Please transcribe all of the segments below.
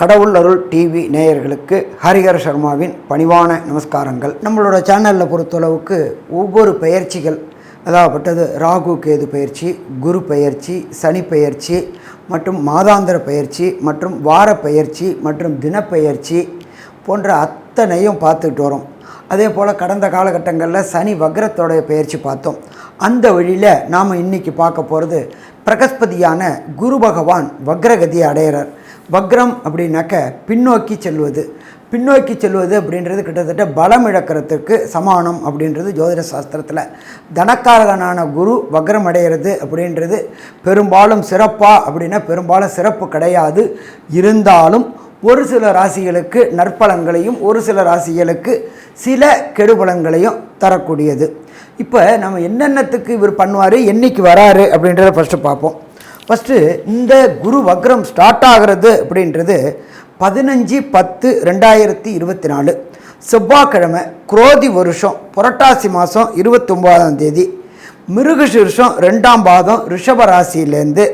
கடவுள் அருள் டிவி நேயர்களுக்கு ஹரிஹர சர்மாவின் பணிவான நமஸ்காரங்கள். நம்மளோட சேனலில் பொறுத்தளவுக்கு ஒவ்வொரு பயிற்சிகள் அதாகப்பட்டது ராகு கேது பயிற்சி குரு பயிற்சி சனி பயிற்சி மற்றும் மாதாந்திர பயிற்சி மற்றும் வார பயிற்சி மற்றும் தினப்பயிற்சி போன்ற அத்தனையும் பார்த்துட்டு வரோம். அதே போல் கடந்த காலகட்டங்களில் சனி வக்ரத்தோடைய பயிற்சி பார்த்தோம். அந்த வழியில் நாம் இன்னைக்கு பார்க்க போகிறது பிரகஸ்பதியான குரு பகவான் வக்ரகதி அடையிறார். வக்ரம் அப்படின்னாக்க பின்னோக்கி செல்வது. பின்னோக்கி செல்வது அப்படின்றது கிட்டத்தட்ட பலம் இழக்கிறதுக்கு சமானம் அப்படின்றது ஜோதிட சாஸ்திரத்தில். தனக்காரகனான குரு வக்ரம் அடைகிறது அப்படின்றது பெரும்பாலும் சிறப்பாக அப்படின்னா பெரும்பாலும் சிறப்பு கிடையாது. இருந்தாலும் ஒரு சில ராசிகளுக்கு நற்பலன்களையும் ஒரு சில ராசிகளுக்கு சில கெடுபலன்களையும் தரக்கூடியது. இப்போ நம்ம என்னென்னத்துக்கு இவர் பண்ணுவார் என்னைக்கு வராரு அப்படின்றத ஃபஸ்ட்டு பார்ப்போம். ஃபஸ்ட்டு இந்த குரு வக்ரம் ஸ்டார்ட் ஆகிறது அப்படின்றது பதினஞ்சு பத்து ரெண்டாயிரத்தி இருபத்தி நாலு. செவ்வாய்க்கிழமை குரோதி வருஷம் புரட்டாசி மாதம் இருபத்தொம்போதாம் தேதி. மிருகசீர்ஷம் ரெண்டாம் பாதம் ரிஷப ராசியிலேருந்து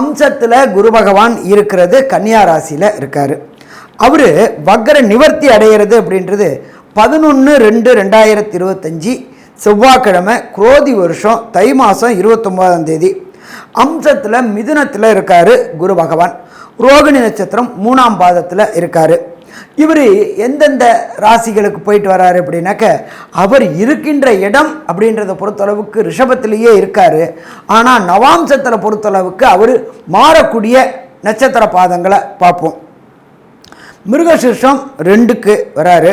அம்சத்தில் குரு பகவான் இருக்கிறது கன்னியா ராசியில் இருக்கார். அவர் வக்ர நிவர்த்தி அடைகிறது அப்படின்றது பதினொன்று ரெண்டு ரெண்டாயிரத்தி இருபத்தஞ்சி. செவ்வாய்க்கிழமை குரோதி வருஷம் தை மாதம் இருபத்தொம்போதாம் தேதி. அம்சத்தில் மிதுனத்தில் இருக்கார் குரு பகவான். ரோகிணி நட்சத்திரம் மூணாம் பாதத்தில் இருக்கார். இவர் எந்தெந்த ராசிகளுக்கு போயிட்டு வராரு அப்படின்னாக்க அவர் இருக்கின்ற இடம் அப்படின்றத பொறுத்தளவுக்கு ரிஷபத்திலேயே இருக்கார். ஆனால் நவாம்சத்தில் பொறுத்தளவுக்கு அவர் மாறக்கூடிய நட்சத்திர பாதங்களை பார்ப்போம். மிருகசீர்ஷம் ரெண்டுக்கு வராரு.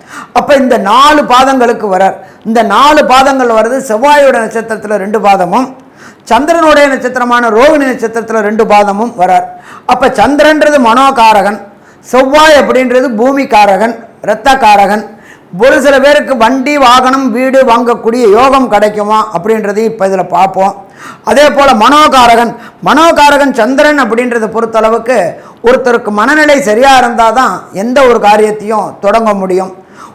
அப்போ இந்த நாலு பாதங்களுக்கு வரார். இந்த நாலு பாதங்கள் வர்றது செவ்வாயோட நட்சத்திரத்தில் ரெண்டு பாதமும் சந்திரனுடைய நட்சத்திரமான ரோகிணி நட்சத்திரத்தில் ரெண்டு பாதமும் வரார். அப்போ சந்திரன்றது மனோகாரகன் செவ்வாய் அப்படின்றது பூமிக்காரகன் இரத்தக்காரகன். ஒரு சில பேருக்கு வண்டி வாகனம் வீடு வாங்கக்கூடிய யோகம் கிடைக்குமா அப்படின்றதையும் இப்போ இதில் பார்ப்போம். அதே போல் மனோகாரகன் மனோகாரகன் சந்திரன் அப்படின்றத பொறுத்தளவுக்கு ஒருத்தருக்கு மனநிலை சரியாக இருந்தால் தான் எந்த ஒரு காரியத்தையும் தொடங்க முடியும்.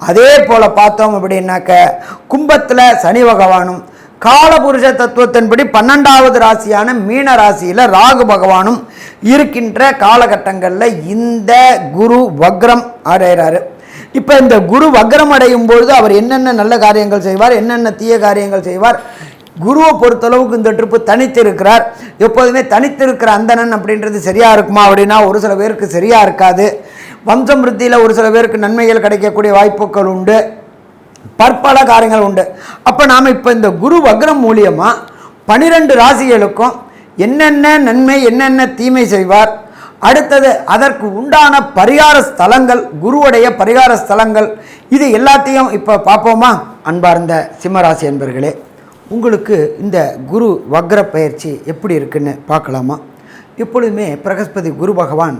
அதே போல் பார்த்தோம் அப்படின்னாக்க கும்பத்தில் சனி பகவானும் காலபுருஷ தத்துவத்தின்படி பன்னெண்டாவது ராசியான மீன ராசியில் ராகு பகவானும் இருக்கின்ற காலகட்டங்களில் இந்த குரு வக்ரம் அடைகிறாரு இப்போ இந்த குரு வக்ரம் அடையும் பொழுது அவர் என்னென்ன நல்ல காரியங்கள் செய்வார் என்னென்ன தீய காரியங்கள் செய்வார் குருவை பொறுத்தளவுக்கு இந்த ட்ரிப்பு தனித்து இருக்கிறார் எப்போதுமே தனித்து இருக்கிற அந்தணன் அப்படின்றது சரியாக இருக்குமா அப்படின்னா ஒரு சில பேருக்கு சரியாக இருக்காது. வம்சம் விருத்தியில் ஒரு சில பேருக்கு நன்மைகள் கிடைக்கக்கூடிய வாய்ப்புகள் உண்டு. பற்பல காரியங்கள் உண்டு. அப்போ நாம் இப்போ இந்த குரு வக்ரம் மூலியமாக பனிரெண்டு ராசிகளுக்கும் என்னென்ன நன்மை என்னென்ன தீமை செய்வார்? அடுத்தது அதற்கு உண்டான பரிகார ஸ்தலங்கள் குருவுடைய பரிகார ஸ்தலங்கள். இது எல்லாத்தையும் இப்போ பார்ப்போமா? அன்பார்ந்த சிம்மராசி என்பர்களே உங்களுக்கு இந்த குரு வக்ர பயிற்சி எப்படி இருக்குன்னு பார்க்கலாமா? எப்பொழுதுமே பிரகஸ்பதி குரு பகவான்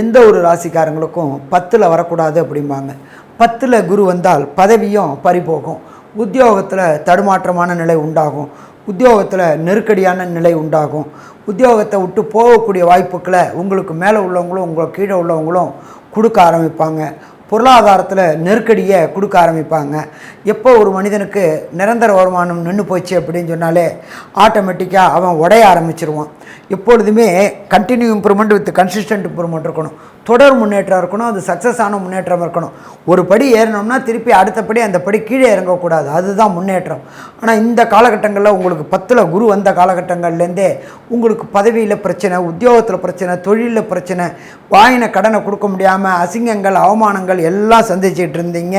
எந்த ஒரு ராசிக்காரங்களுக்கும் பத்தில் வரக்கூடாது அப்படிம்பாங்க. பத்தில் குரு வந்தால் பதவியும் பறிபோகும். உத்தியோகத்தில் தடுமாற்றமான நிலை உண்டாகும். உத்தியோகத்தில் நெருக்கடியான நிலை உண்டாகும். உத்தியோகத்தை விட்டு போகக்கூடிய வாய்ப்புகளை உங்களுக்கு மேலே உள்ளவங்களும் உங்களுக்கு கீழே உள்ளவங்களும் கொடுக்க ஆரம்பிப்பாங்க. பொருளாதாரத்தில் நெருக்கடியை கொடுக்க ஆரம்பிப்பாங்க. எப்போ ஒரு மனிதனுக்கு நிரந்தர வருமானம் நின்று போச்சு அப்படின்னு சொன்னாலே ஆட்டோமேட்டிக்காக அவன் உடைய ஆரம்பிச்சிருவான். எப்பொழுதுமே continue improvement with consistent improvement இருக்கணும். தொடர் முன்னேற்றம் இருக்கணும் அது சக்ஸஸ் ஆன முன்னேற்றம் இருக்கணும். ஒரு படி ஏறினோம்னா திருப்பி அடுத்தபடி அந்த படி கீழே இறங்கக்கூடாது. அதுதான் முன்னேற்றம். ஆனால் இந்த காலகட்டங்களில் உங்களுக்கு பத்தில் குரு வந்த காலகட்டங்கள்லேருந்தே உங்களுக்கு பதவியில் பிரச்சனை உத்தியோகத்தில் பிரச்சனை தொழிலில் பிரச்சனை வாயின கடனை கொடுக்க முடியாமல் அசிங்கங்கள் அவமானங்கள் எல்லாம் சந்திச்சிட்டு இருந்தீங்க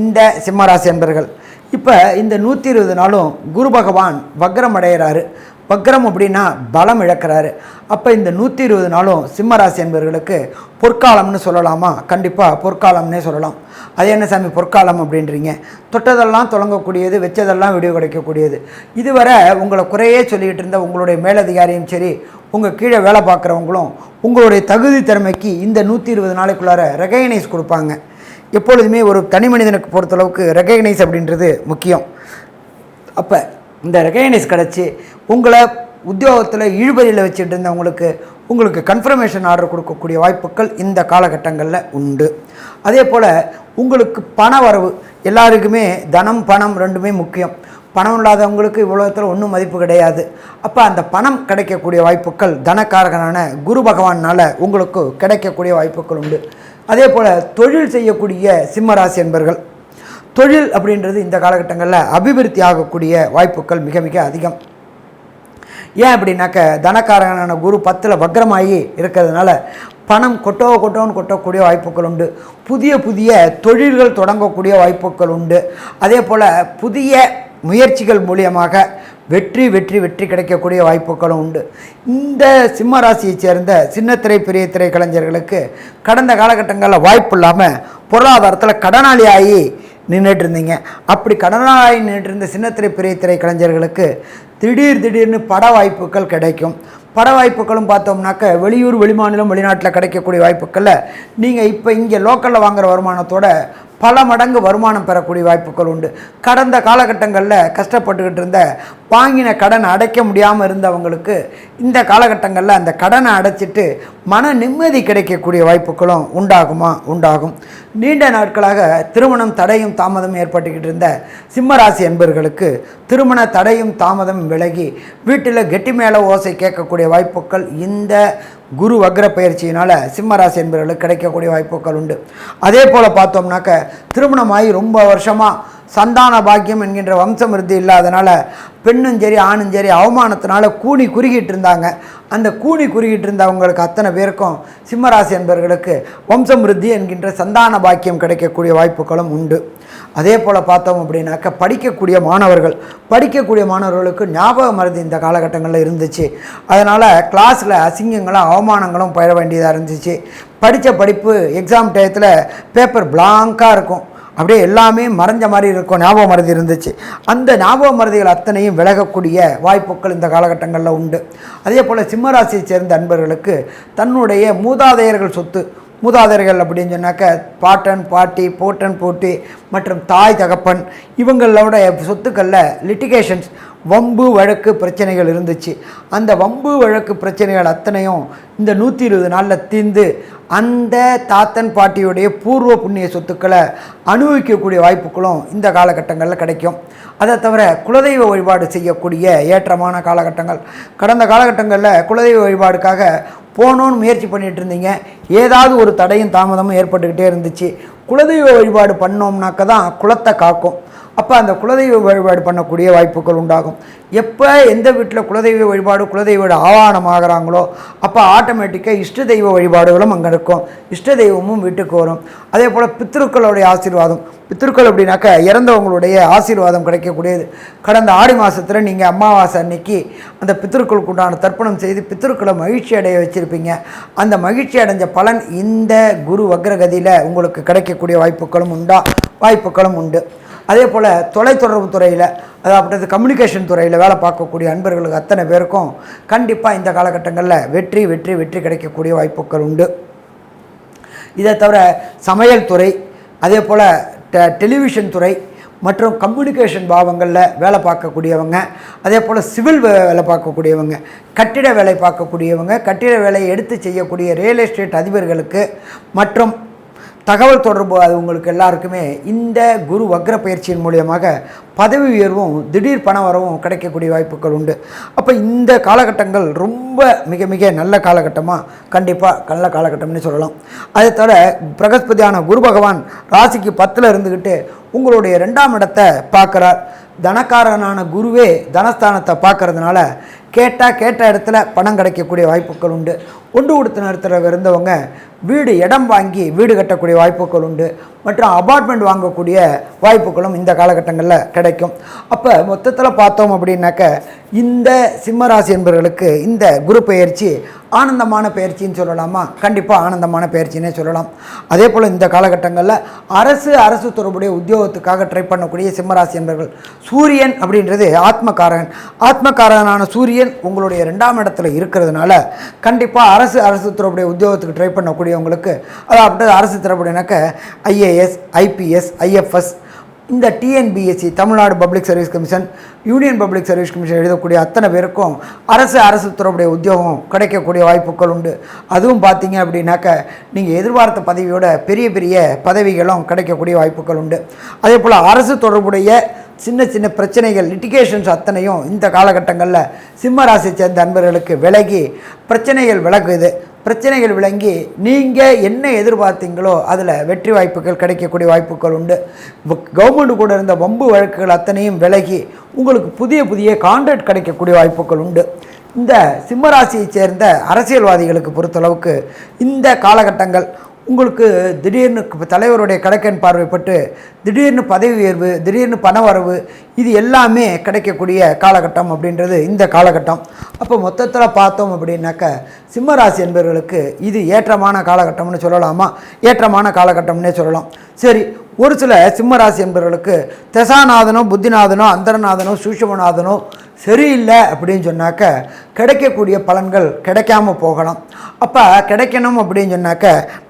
இந்த சிம்மராசி என்பர்கள் இப்போ இந்த நூற்றி இருபது நாளும் குரு பகவான் வக்ரம் அடைகிறாரு வக்ரம் அப்படின்னா பலம் இழக்கிறாரு. அப்போ இந்த நூற்றி இருபது நாளும் சிம்மராசி என்பவர்களுக்கு பொற்காலம்னு சொல்லலாமா? கண்டிப்பாக பொற்காலம்னே சொல்லலாம். அது என்ன சாமி பொற்காலம் அப்படின்றீங்க. தொட்டதெல்லாம் தொடங்கக்கூடியது வச்சதெல்லாம் விடிவு கிடைக்கக்கூடியது. இதுவரை உங்களை குறையே சொல்லிக்கிட்டு இருந்த உங்களுடைய மேலதிகாரியும் சரி உங்கள் கீழே வேலை பார்க்குறவங்களும் உங்களுடைய தகுதி திறமைக்கு இந்த நூற்றி இருபது நாளைக்குள்ளார ரெகனைஸ் கொடுப்பாங்க. எப்பொழுதுமே ஒரு தனி மனிதனுக்கு பொறுத்தளவுக்கு ரெகனைஸ் அப்படின்றது முக்கியம். அப்போ இந்த ரெகனைஸ் கிடச்சி உங்களை உத்தியோகத்தில் இழுபறியில் வச்சுட்டு இருந்தவங்களுக்கு உங்களுக்கு கன்ஃபர்மேஷன் ஆர்டர் கொடுக்கக்கூடிய வாய்ப்புகள் இந்த காலகட்டங்களில் உண்டு. அதே போல் உங்களுக்கு பண வரவு எல்லாருக்குமே தனம் பணம் ரெண்டுமே முக்கியம். பணம் இல்லாதவங்களுக்கு இவ்வளோத்தில் ஒன்றும் மதிப்பு கிடையாது. அப்போ அந்த பணம் கிடைக்கக்கூடிய வாய்ப்புகள் தனக்காரகனான குரு பகவானால் உங்களுக்கு கிடைக்கக்கூடிய வாய்ப்புகள் உண்டு. அதே போல் தொழில் செய்யக்கூடிய சிம்மராசி என்பர்கள் தொழில் அப்படின்றது இந்த காலகட்டங்களில் அபிவிருத்தி ஆகக்கூடிய வாய்ப்புகள் மிக மிக அதிகம். ஏன் அப்படின்னாக்க தனக்காரனான குரு பத்தில் வக்ரமாகி இருக்கிறதுனால பணம் கொட்டோ கொட்டோன்னு கொட்டக்கூடிய வாய்ப்புகள் உண்டு. புதிய புதிய தொழில்கள் தொடங்கக்கூடிய வாய்ப்புகள் உண்டு. அதே போல் புதிய முயற்சிகள் மூலியமாக வெற்றி வெற்றி வெற்றி கிடைக்கக்கூடிய வாய்ப்புகளும் உண்டு. இந்த சிம்ம ராசியைச் சேர்ந்த சின்னத்திரை பெரிய திரை கலைஞர்களுக்கு கடந்த காலகட்டங்களில் வாய்ப்பு இல்லாமல் பொருளாதாரத்தில் கடனாளியாகி நின்றுட்டு இருந்தீங்க. அப்படி கடனாளி நின்றுட்டு இருந்த சின்னத்திரை பெரிய திரை கலைஞர்களுக்கு திடீர் திடீர்னு பட வாய்ப்புகள் கிடைக்கும். பட வாய்ப்புகளும் பார்த்தோம்னாக்க வெளியூர் வெளிமாநிலம் வெளிநாட்டில் கிடைக்கக்கூடிய வாய்ப்புகளில் நீங்கள் இப்போ இங்கே லோக்கலில் வாங்குகிற வருமானத்தோட பல மடங்கு வருமானம் பெறக்கூடிய வாய்ப்புகள் உண்டு. கடந்த காலகட்டங்களில் கஷ்டப்பட்டுக்கிட்டு இருந்த வாங்கின கடன் அடைக்க முடியாமல் இருந்தவங்களுக்கு இந்த காலகட்டங்களில் அந்த கடனை அடைச்சிட்டு மன நிம்மதி கிடைக்கக்கூடிய வாய்ப்புகளும் உண்டாகுமா? உண்டாகும். நீண்ட நாட்களாக திருமணம் தடையும் தாமதம் ஏற்பட்டுக்கிட்டு இருந்த சிம்மராசி என்பர்களுக்கு திருமண தடையும் தாமதம் விலகி வீட்டில் கெட்டி மேலே ஓசை கேட்கக்கூடிய வாய்ப்புகள் இந்த குரு வக்ர பயிற்சியினால் சிம்மராசி என்பவர்களுக்கு கிடைக்கக்கூடிய வாய்ப்புகள் உண்டு. அதே போல் பார்த்தோம்னாக்க திருமணமாகி ரொம்ப வருஷமாக சந்தான பாக்கியம் என்கின்ற வம்சம் விருத்தி இல்லாதனால பெண்ணும் சரி ஆணும் சரி அவமானத்தினால கூனி குறுகிட்டு இருந்தாங்க. அந்த கூனி குறுகிட்டு இருந்தவங்களுக்கு அத்தனை பேருக்கும் சிம்மராசி என்பவர்களுக்கு வம்சம் விருத்தி என்கின்ற சந்தான பாக்கியம் கிடைக்கக்கூடிய வாய்ப்புகளும் உண்டு. அதே போல் பார்த்தோம் அப்படின்னாக்க படிக்கக்கூடிய மாணவர்கள் படிக்கக்கூடிய மாணவர்களுக்கு ஞாபக மருந்து இந்த காலகட்டங்களில் இருந்துச்சு. அதனால் கிளாஸில் அசிங்கங்களும் அவமானங்களும் பயிர வேண்டியதாக இருந்துச்சு. படித்த படிப்பு எக்ஸாம் டயத்தில் பேப்பர் பிளாங்காக இருக்கும். அப்படியே எல்லாமே மறைஞ்ச மாதிரி இருக்கும் ஞாபக மருதி இருந்துச்சு. அந்த ஞாபக மருதிகள் அத்தனையும் விலகக்கூடிய வாய்ப்புகள் இந்த காலகட்டங்களில் உண்டு. அதே போல் சிம்மராசியை சேர்ந்த அன்பர்களுக்கு தன்னுடைய மூதாதையர்கள் சொத்து மூதாதையர்கள் அப்படின்னு சொன்னாக்க பாட்டன் பாட்டி போட்டன் போட்டி மற்றும் தாய் தகப்பன் இவங்களோட சொத்துக்களில் லிட்டிகேஷன்ஸ் வம்பு வழக்கு பிரச்சனைகள் இருந்துச்சு. அந்த வம்பு வழக்கு பிரச்சனைகள் அத்தனையும் இந்த நூற்றி இருபது நாளில் தீர்ந்து அந்த தாத்தன் பாட்டியுடைய பூர்வ புண்ணிய சொத்துக்களை அனுபவிக்கக்கூடிய வாய்ப்புகளும் இந்த காலகட்டங்களில் கிடைக்கும். அதை தவிர குலதெய்வ வழிபாடு செய்யக்கூடிய ஏற்றமான காலகட்டங்கள். கடந்த காலகட்டங்களில் குலதெய்வ வழிபாடுக்காக போகணுன்னு முயற்சி பண்ணிகிட்டு இருந்தீங்க. ஏதாவது ஒரு தடையும் தாமதமும் ஏற்பட்டுக்கிட்டே இருந்துச்சு. குலதெய்வ வழிபாடு பண்ணோம்னாக்க தான் குலத்தை காக்கும். அப்போ அந்த குலதெய்வ வழிபாடு பண்ணக்கூடிய வாய்ப்புகள் உண்டாகும். எப்போ எந்த வீட்டில் குலதெய்வ வழிபாடு குலதெய்வோட ஆவானம் ஆகிறாங்களோ அப்போ ஆட்டோமேட்டிக்காக இஷ்ட தெய்வ வழிபாடுகளும் அங்கே இருக்கும். இஷ்ட தெய்வமும் வீட்டுக்கு வரும். அதே போல் பித்ருக்களுடைய ஆசீர்வாதம். பித்ருக்கள் அப்படின்னாக்கா இறந்தவங்களுடைய ஆசீர்வாதம் கிடைக்கக்கூடியது. கடந்த ஆடி மாதத்தில் நீங்கள் அமாவாசை அன்னைக்கு அந்த பித்ருக்களுக்கு உண்டான தர்ப்பணம் செய்து பித்ருக்களை மகிழ்ச்சி அடைய வச்சுருப்பீங்க. அந்த மகிழ்ச்சி அடைஞ்ச பலன் இந்த குரு வக்ரகதியில் உங்களுக்கு கிடைக்கக்கூடிய வாய்ப்புகளும் உண்டா? வாய்ப்புகளும் உண்டு. அதே போல் தொலைத்தொடர்பு துறையில் அதாவது கம்யூனிகேஷன் துறையில் வேலை பார்க்கக்கூடிய அன்பர்களுக்கு அத்தனை பேருக்கும் கண்டிப்பாக இந்த காலகட்டங்களில் வெற்றி வெற்றி வெற்றி கிடைக்கக்கூடிய வாய்ப்புகள் உண்டு. இதை தவிர சமையல் துறை அதே போல் டெ டெலிவிஷன் துறை மற்றும் கம்யூனிகேஷன் பாவங்களில் வேலை பார்க்கக்கூடியவங்க அதே போல் சிவில் வே- வேலை பார்க்கக்கூடியவங்க கட்டிட வேலை பார்க்கக்கூடியவங்க கட்டிட வேலையை எடுத்து செய்யக்கூடிய ரியல் எஸ்டேட் அதிபர்களுக்கு மற்றும் தகவல் தொடர்பு அது உங்களுக்கு எல்லாருக்குமே இந்த குரு வக்ர பயிற்சியின் மூலியமாக பதவி உயர்வும் திடீர் பண வரவும் கிடைக்கக்கூடிய வாய்ப்புகள் உண்டு. அப்போ இந்த காலகட்டங்கள் ரொம்ப மிக மிக நல்ல காலகட்டமாக கண்டிப்பாக நல்ல காலகட்டம்னு சொல்லலாம். அதை தவிர பிரகஸ்பதியான குரு பகவான் ராசிக்கு பத்தில் இருந்துக்கிட்டு உங்களுடைய ரெண்டாம் இடத்தை பார்க்குறார். தனக்காரனான குருவே தனஸ்தானத்தை பார்க்கறதுனால கேட்டால் கேட்ட இடத்துல பணம் கிடைக்கக்கூடிய வாய்ப்புகள் உண்டு. ஒன்று கொடுத்த நிறுத்துற இருந்தவங்க வீடு இடம் வாங்கி வீடு கட்டக்கூடிய வாய்ப்புகள் உண்டு. மற்றும் அபார்ட்மெண்ட் வாங்கக்கூடிய வாய்ப்புகளும் இந்த காலகட்டங்களில் கிடைக்கும். அப்போ மொத்தத்தில் பார்த்தோம் அப்படின்னாக்க இந்த சிம்மராசி என்பவர்களுக்கு இந்த குரு பெயர்ச்சி ஆனந்தமான பயிற்சின்னு சொல்லலாமா? கண்டிப்பாக ஆனந்தமான பயிற்சினே சொல்லலாம். அதே போல் இந்த காலகட்டங்களில் அரசு அரசு தொடர்புடைய உத்தியோகத்துக்காக ட்ரை பண்ணக்கூடிய சிம்மராசி என்பவர்கள் சூரியன் அப்படின்றது ஆத்மகாரகன் ஆத்மகாரகனான சூரியன் உங்களுடைய ரெண்டாம் இடத்துல இருக்கிறதுனால கண்டிப்பாக அரசு அரசு தொடர்புடைய உத்தியோகத்துக்கு ட்ரை பண்ணக்கூடியவங்களுக்கு அதாவது அரசு தரப்புடையனாக்க ஐஏஎஸ் ஐபிஎஸ் ஐஎஃப்எஸ் இந்த TNPSC Tamil Nadu public service commission union public service commission எழுதக்கூடிய அத்தனை பேருக்கும் அரசு அரசு துறையுடைய உத்தியோகம் கிடைக்கக்கூடிய வாய்ப்புகள் உண்டு. அதுவும் பார்த்தீங்க அப்படின்னாக்க நீங்கள் எதிர்பார்த்த பதவியோட பெரிய பெரிய பதவிகளும் கிடைக்கக்கூடிய வாய்ப்புகள் உண்டு. அதே போல் அரசு தொடர்புடைய சின்ன சின்ன பிரச்சனைகள் லிட்டிகேஷன்ஸ் அத்தனையும் இந்த காலகட்டங்களில் சிம்ம ராசி சேர்ந்த அன்பர்களுக்கு விலகி பிரச்சனைகள் விலகுது. பிரச்சனைகள் விளங்கி நீங்கள் என்ன எதிர்பார்த்தீங்களோ அதில் வெற்றி வாய்ப்புகள் கிடைக்கக்கூடிய வாய்ப்புகள் உண்டு. கவர்மெண்ட் கூட இருந்த வம்பு வழக்குகள் அத்தனையும் விலகி உங்களுக்கு புதிய புதிய கான்ட்ராக்ட் கிடைக்கக்கூடிய வாய்ப்புகள் உண்டு. இந்த சிம்மராசியை சேர்ந்த அரசியல்வாதிகளுக்கு பொறுத்தளவுக்கு இந்த காலகட்டங்கள் உங்களுக்கு திடீர்னு தலைவருடைய கடைக்கன் பார்வைப்பட்டு திடீர்னு பதவி உயர்வு திடீர்னு பண வரவு இது எல்லாமே கிடைக்கக்கூடிய காலகட்டம் அப்படின்றது இந்த காலகட்டம். அப்போ மொத்தத்தில் பார்த்தோம் அப்படின்னாக்க சிம்மராசி என்பவர்களுக்கு இது ஏற்றமான காலகட்டம்னு சொல்லலாமா? ஏற்றமான காலகட்டம்னே சொல்லலாம். சரி ஒரு சில சிம்மராசி என்பவர்களுக்கு தசாநாதனோ புத்திநாதனோ அந்தரநாதனோ சூஷமநாதனோ சரியில்லை அப்படின்னு சொன்னாக்க கிடைக்கக்கூடிய பலன்கள் கிடைக்காம போகலாம் அப்போ கிடைக்கணும் அப்படின்னு சொன்னாக்க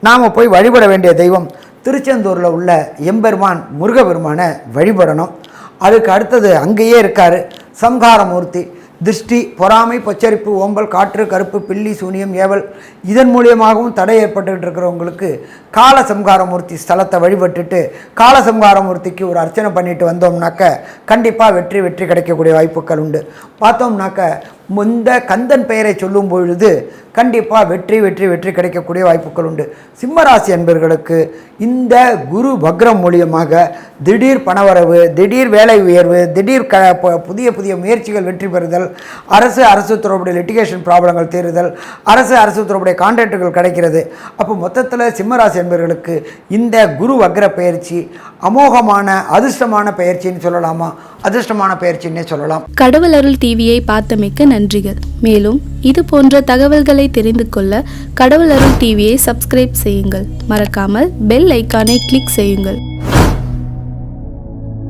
நாம் போய் வழிபட வேண்டிய தெய்வம் திருச்செந்தூரில் உள்ள எம்பெருமான் முருகபெருமானை வழிபடணும். அதுக்கு அடுத்தது அங்கேயே இருக்கார் சம்ஹாரமூர்த்தி. திருஷ்டி பொறாமை பச்சரிப்பு ஓம்பல் காற்று கருப்பு பில்லி சூனியம் ஏவல் இதன் மூலியமாகவும் தடை ஏற்பட்டுக்கிட்டு இருக்கிறவங்களுக்கு காலசம்காரமூர்த்தி ஸ்தலத்தை வழிபட்டுட்டு காலசம்காரமூர்த்திக்கு ஒரு அர்ச்சனை பண்ணிட்டு வந்தோம்னாக்க கண்டிப்பாக வெற்றி வெற்றி கிடைக்கக்கூடிய வாய்ப்புகள் உண்டு. பார்த்தோம்னாக்க இந்த கந்தன் பெயரை சொல்லும் பொழுது கண்டிப்பாக வெற்றி வெற்றி வெற்றி கிடைக்கக்கூடிய வாய்ப்புகள் உண்டு. சிம்மராசி அன்பர்களுக்கு இந்த குரு வக்ரம் மூலியமாக திடீர் பணவரவு திடீர் வேலை உயர்வு திடீர் க ப- புதிய புதிய முயற்சிகள் வெற்றி பெறுதல் அரசு அரசு தொடர்புடைய லிட்டிகேஷன் ப்ராப்ளங்கள் தீருதல் அரசு அரசு தொடர்புடைய கான்ட்ராக்டுகள் கிடைக்கிறது. அப்போ மொத்தத்தில் சிம்மராசி என்பவர்களுக்கு இந்த குரு வக்ர பயிற்சி அமோகமான அதிர்ஷ்டமான பயிற்சின்னு சொல்லலாமா? அதிர்ஷ்டமான பயிற்சின்னே சொல்லலாம். கடவுள் அருள் டிவியை பார்த்தமைக்க நன்றிகள். மேலும் இது போன்ற தகவல்களை தெரிந்து கொள்ள கடவுள் அருள் டிவியை சப்ஸ்கிரைப் செய்யுங்கள். மறக்காமல் பெல் ஐக்கானை கிளிக் செய்யுங்கள்.